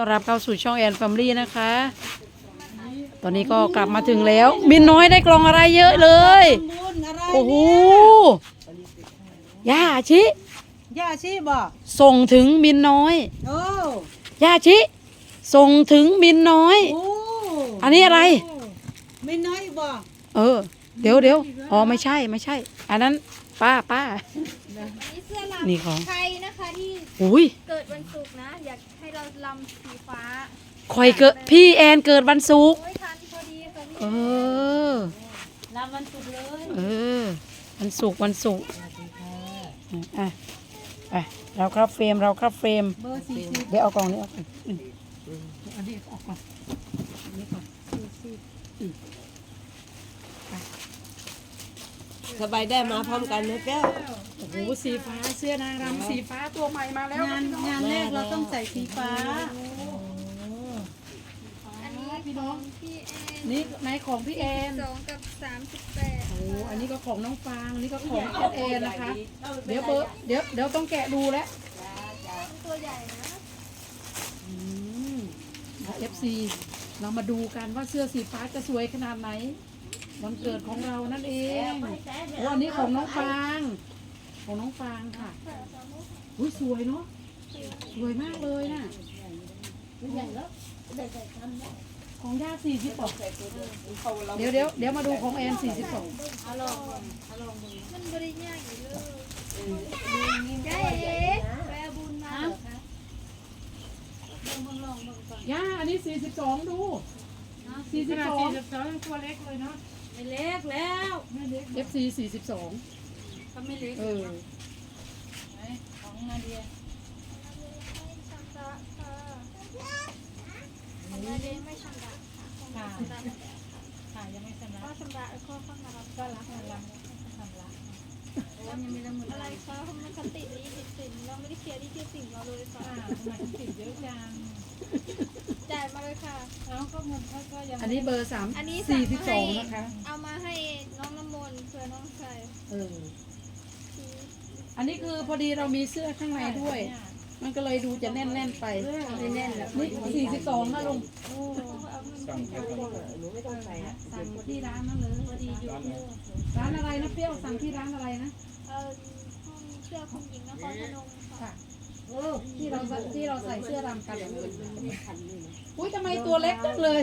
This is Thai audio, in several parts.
ต้อนรับเข้าสู่ช่องแอนแฟมิลี่นะคะ ตอนนี้ก็กลับมาถึงแล้วมินน้อยได้กล่องอะไรเยอะเลยบุญอะไรโอ้โหเนี่ยย่าชิย่าชีบอกส่งถึงมินน้อยโอ้ย่าชิส่งถึงมินน้อย โอ้อันนี้อะไร ไม่น้อยบอกเออ เดี๋ยวเดี๋ยวอ๋อไม่ใช่ไม่ใช่ อันนั้นป้าป้า นี่เสื้อลนี่ของำใครนะคะที่ อุ้ยเกิดวันศุกร์นะ อยากให้เราลำสีฟ้าคอยเกิดพี่แอนเกิดวันศุกร์โอ้ยทันพอดีค่ะพี่เออลำวันศุกร์เลยเออวันศุกร์วันศุกร์อะอะเราครับเฟรมเราครับเฟรมเบอร์สี่สิบเดี๋ยวเอากล่องนี้ออกก่อนอืมอันนี้ออกก่อนอันนี้ก่อนสบายได้มาพร้อมกันนะแก้วโอ้โหสีฟ้าเสื้อนางรำสีฟ้าตัวใหม่มาแล้วงานงานแรกเราต้องใส่สีฟ้าอันนี้ของพี่แอนนี่ในของพี่แอนสองกับสามสิบแปดโอ้โหอันนี้ก็ของน้องฟางอันนี่ก็ของแอนเอนนะคะ เดี๋ยวเบอร์เดี๋ยวเดี๋ยวต้องแกะดูแล้วตัวใหญ่นะอืมเอฟซีเรามาดูกันว่าเสื้อสีฟ้าจะสวยขนาดไหน วันเกิดของเรานั่นเองโอ้อันนี้ของน้องฟาง ของน้องฟางค่ะอุ้ยสวยเนาะสวยมากเลยน่ะของย่าสี่สิบสองเดี๋ยวเดี๋ยวเดี๋ยวมาดูของแอนสี่สิบสองมันบริยากอยู่เลยเจ๊แปรบุญมาเหรอคะย่าอันนี้สี่สิบสองดูสี่สิบสองตัวเล็กเลยเนาะ ไม่เล็กแล้วเอฟซีสี่สิบสองก็ไม่เล็กเออของนาเดียชำระค่ะของนาเดนไม่ชำระค่ะของนาชำระค่ะยังไม่ชำระก็ชำระแล้วก็ข้างรับก็รักมันรักชำระโอ้ ยังไม่ละหมื่นอะอะไรไรคะทำไมเขาติดลิขสิทธิ์เราไม่ได้เคลียร์ที่ที่สิทธิ์เราเลยค่ะอ่าทำไมถึงติดเยอะจังจ่ายมาเลยค่ะเอ้าก็เงินเขาก็ยังอันนี้เบอร์สามอันนี้สั่สี่งสิบมาสให้องนะคะ เอามาให้น้องน้ำมนต์เพื่อน้องชายเออ อันนี้คือพอดีเรามีเสื้อข้างในด้วย มันก็เลยดูจะแน่นแน่นๆไปไม่แน่นแล้วนี่สี่สิบสองนะลุงหนูไม่ต้องใส่อะสั่งที่ร้านนั่นเลยพอดีอยู่ร้านอะไรนะเปรี้ยวสั่งที่ร้านอะไรนะ เออห้องเสื้อคุณหญิงนครพนมค่ะโอ้ที่เราใส่ที่เราใส่เสื้อดำกันอุ้ยทำไมตัวเล็กจังเลย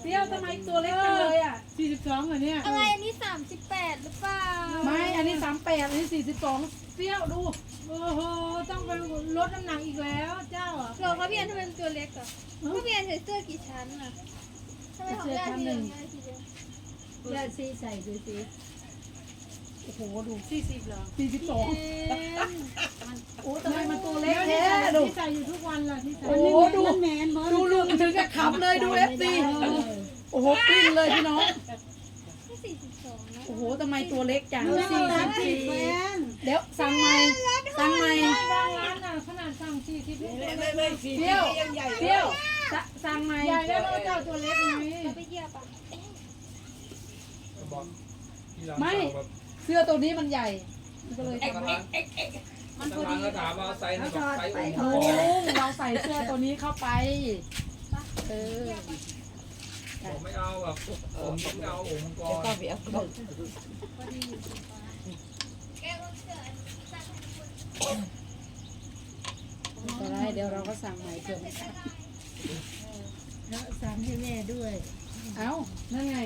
เปรี้ยวทำไมตัวเล็กจังเลยอะ สี่สิบสองเหรอเนี่ยอะไรอันนี้สามสิบแปดหรือเปล่าไม่ อันนี้สามแปดอันนี้สี่สิบสองเปรี้ยวดู โอ้โห ต้องไปลดน้ำหนักอีกแล้วเจ้าอะเราเขาเพียนทำไมเป็นตัวเล็กอะเขาเพียนใส่เสื้อกี่ชั้นอะทำไมของญาติพี่อย่างเงี้ยทีเดียวญาติซีใส่ดูสิ โอ้โหดูสี่สิบเหรอสี่สิบสองเอ๊ะโอ้ทำไมมันตัวเล็กที่แท้ดูใส่อยู่ทุกวันล่ะที่ใส่โอ้โหดูดูลุงถึงกับขำเลยดูเอฟซีโอ้โหกลิ้งเลยพี่น้องที่สี่สิบสองนะโอ้โหทำไมตัวเล็กจังสี่สิบสี่เดี๋ยวสั่งใหม่สั่งใหม่บางร้านน่ะขนาดสั่งสี่สิบไม่ไม่ไม่สีเปรี้ยวยังใหญ่เปรี้ยวสะสั่งใหม่ใหญ่แล้วเราเจ้าตัวเล็กไงเราไปเหยียบอะไม่ เสื้อตัวนี้มันใหญ่ มันก็เลยทำให้มันพอดีก็ถามว่าไซส์ไหนบอกไซส์องค์โอ้กรเราใส่เสื้อตัวนี้เข้าไป เออผมไม่เอาแบบผมต้องเอาองค์กรก็เบียบก็แก้วเสื้ออันนี้สั่งให้ทุกคนก็ได้เดี๋ยวเราก็สั่งใหม่เผื่อไม่ทันแล้วสั่งให้แม่ด้วย เอ้า นั่นไง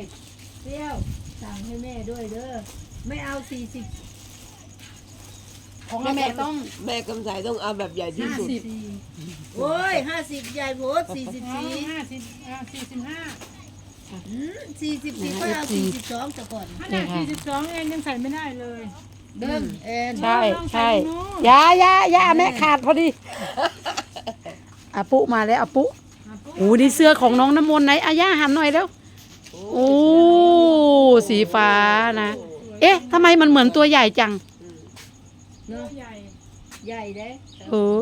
เปรี้ยวสั่งให้แม่ด้วยเด้อ ไม่เอาสี่สิบของแม่ต้องแม่กำไสต้องเอาแบบใหญ่ที่ห้าสุดสิบโอ้ยห้าสิบใหญ่โพดสี่สิบสี่ห้าสิบอ่าสี่สิบห้าสี่สิบสี่ก็เอาสี่สิบสองจะก่อนขนาดสี่สิบสองเองยังใส่ไม่ได้เลยเดิมแอนใช่ใช่ยายายาแม่ขาดพอดีอาปุมาแล้วอาปุโอ้นี่เสื้อของน้องน้ำมนต์ไหนอาย่าหันหน่อยแล้วโอ้สีฟ้านะ เอ๊ะทำไมมันเหมือนตัวใหญ่จังเนาะใหญ่ใหญ่เด้เออ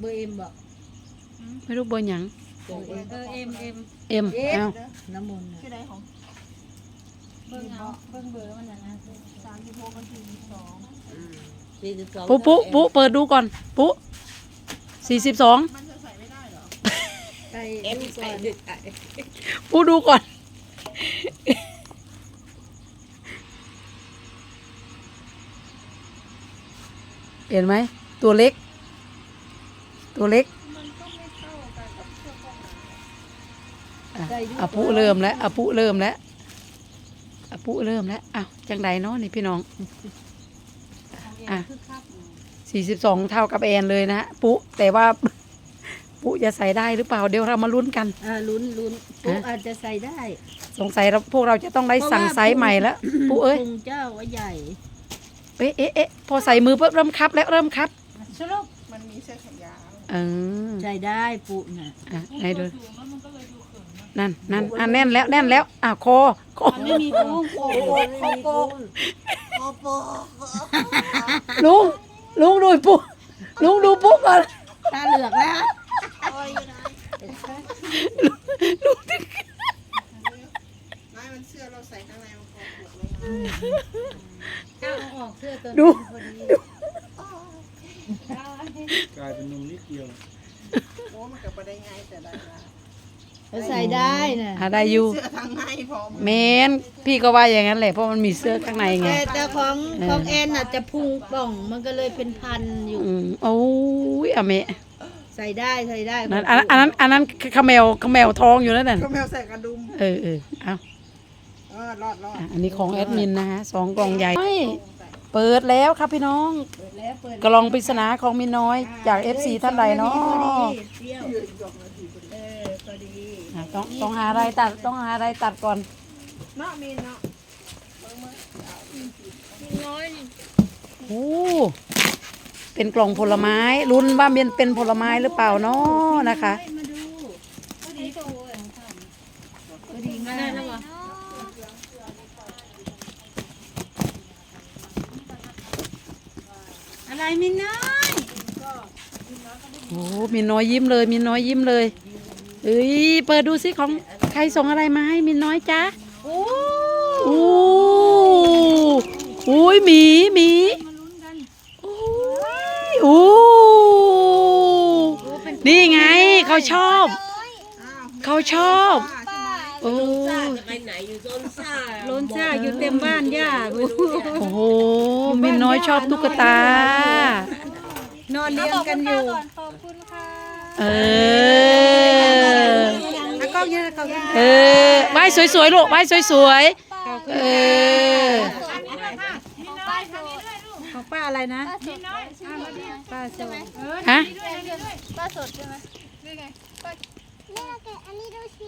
เบอร์เอ็มบอกไม่รู้เบอร์หยังเบอร์เอ็มเออเอ็มเอ็มเอ็มเอ็มเอ้าน้ำมนต์น่ะคือใดของเบิ้งเอาเบิ้งเบอร์มันนะนะสามสิบหกมันสี่สิบสองสี่สิบสองปุ๊ปุ๊ปุ๊เปิดดูก่อนปุ๊สี่สิบสองมันจะใส่ไม่ได้เหรอเอ็มใส่ดึกปูดูก่อน เห็นไหม ตัวเล็ก ตัวเล็กอะอาปุเริ่มแล้วอาปุเริ่มแล้วอาปุเริ่มแล้วอ้าวจังใดเนาะนี่พี่น้องอะสี่สิบสองเท่ากับแอนเลยนะฮะปุแต่ว่าปุจะใส่ได้หรือเปล่าเดี๋ยวเรามาลุ้นกันอ่าลุ้นลุ้นปุ๊อาจจะใส่ได้ สงสัยเราพวกเราจะต้องได้สั่งไซส์ใหม่แล้วปุ๊เอ้ยพุงเจ้าว่าใหญ่ เอ๊ะเอ๊ะเอ๊ะพอใส่มือปุ๊บเริ่มคับ แล้วเริ่มคับสรุปมันมีเสื้อแขนยาวเออใส่ได้ปุ๊น่ะอะไหนดูนั่นนั่นอะแน่นแล้วแน่นแล้วอะคอคอไม่มีพุงโอ้โหไม่มีพุงลุงลุงดูปุ๊ลุงดูปุ๊ก่อนตาเหลือกแล้วไม่มันเสื้อเราใส่ข้างในมันคอผูกเลยก้าวออกเสื้อตัวดูกลายเป็นนมนิดเดียว โอ้มันกับประได้ไงแต่ได้นะใส่ได้น่ะอะได้อยู่เสื้อทางในพร้อมเมนพี่ก็ว่าอย่างนั้นแหละเพราะมันมีเสื้อข้างในไง แต่แต่ของเออของแอนน่ะจะพุงป่องมันก็เลยเป็นพันอยู่ อืมโอ้ยอะเมะใส่ได้ใส่ได้นั่นอันอันนั้นอันนั้นขมวขมวทองอยู่นั่นน่ะก็แมวใส่กระดุม เออเออเอา เออรอดรอดอะอันนี้ของแอดมินนะฮะสองกล่องใหญ่ไม่เปิดแล้วครับพี่น้อง เปิดแล้วเปิดกล่องปริศนาของมินน้อยจาก FC ท่านใดเนาะพอดีเปรี้ยวเออพอดีอะต้องต้องหาอะไรตัดต้องหาอะไรตัดก่อนเนาะมีเนาะน้อยนี่โอ้เป็นกล่องผลไม้ลุ้นว่ามันเป็นผลไม้หรือเปล่าเนาะนะคะมาดูพอดีโตเลยพอดีมาก แล้ววะ อะไรมินน้อยโอ้มินน้อยยิ้มเลย มินน้อยยิ้มเลยเอ้ยเปิดดูสิของใครส่งอะไรมาให้มินน้อยจ๊ะโอ้โอ้โอ้ยหมีหมีโอ้ยโอ้นี่ไงเขาชอบอ้าวเขาชอบ โอ้ล้นซ่าอยู่เต็มบ้านย่าโอ้โหมินน้อยชอบตุ๊กตา นอนเลี้ยงกันอยู่ก่อนขอบคุณค่ะเออ แล้วก็เนี่ยเขาก็เออไหว้สวยๆลูกไหว้สวยๆ เออของป้าโชว์ของป้าอะไรนะ ป้าสดป้าโซฮะป้าสดใช่ไหมหรือไงป้า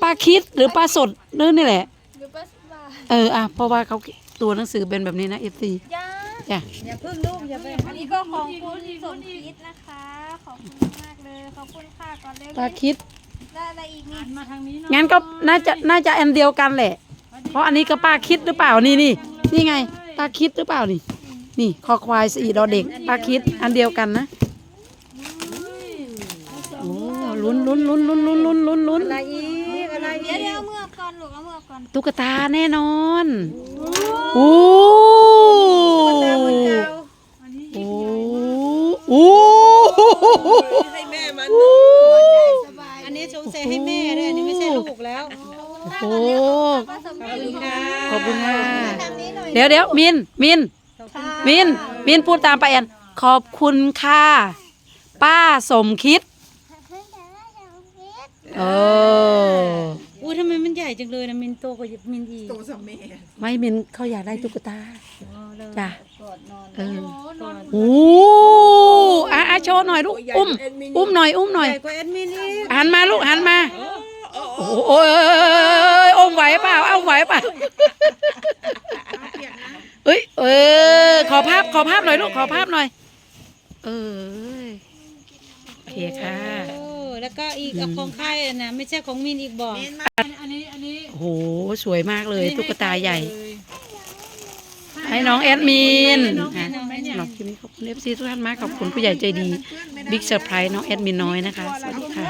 ปลาคิดหรือปลาสดเนื้อนี่แหละ หรือป้าปลาเอออะเพราะว่าเขาตัวหนังสือเป็นแบบนี้นะเอฟซีย่าจ้ะอย่าพึ่งลูกอย่าไปอันนี้ก็ของคุณสมคิดนะคะ ขอบคุณมากเลย ขอบคุณค่ะก่อนเร็วปลาคิดได้อะไรอีกนี่มาทางนี้งั้นก็น่าจะน่าจะอันเดียวกันแหละ เพราะอันนี้ก็ป้าคิดหรือเปล่านี่นี่นี่ไงป้าคิดหรือเปล่านี่ นี่คอควายสี่ดอเด็กป้าคิดอันเดียวกันนะโอ้ ลุ้นลุ้นลุ้นลุ้นลุ้นลุ้นลุ้นลุ้นอะไรอีกอะไรเดี๋อียวกเดี๋ยวเอามือก่อนลูกเอามือก่อนตุ๊กตาแน่นอนโอ้โอ้โอ้ให้แม่มันอันนี้สงสัยให้แม่ด้วยอันนี้ไม่ใช่ลูกแล้วโอ้ขอบคุณค่ะขอบคุณค่ะทางนี้หน่อยเดี๋ยวเดี๋ยวมินมินมินมินพูดตามป้าแอนขอบคุณค่ะป้าสมคิด เอออุ้ยทำไมมันใหญ่จังเลยนะมินโตกว่ามินอีกตัวสมัยไม่มินเขาอยากได้ตุ๊กตาจ้ะเออก่อนโอ้อะอะโชว์หน่อยลูกอุ้มอุ้มหน่อยอุ้มหน่อยใหญ่กว่าแอดมินอีกหันมาลูกหันมาโอ้โหโอ้ยอมไหวเปล่าเอาไหวเปล่าเอ้ยเออขอภาพขอภาพหน่อยลูกขอภาพหน่อย เออโอเคค่ะโอ้ แล้วก็อีกเอาของใครอะนะไม่ใช่ของมินอีกบอกอันนี้อันนี้โอ้โหสวยมากเลยตุ๊กตาใหญ่ ให้น้องแอดมินอะสำหรับคลิปนี้ขอบคุณเอฟซีทุกท่านมากขอบคุณผู้ใหญ่ใจดีบิ๊กเซอร์ไพรส์น้องแอดมินน้อยนะคะสวัสดีค่ะ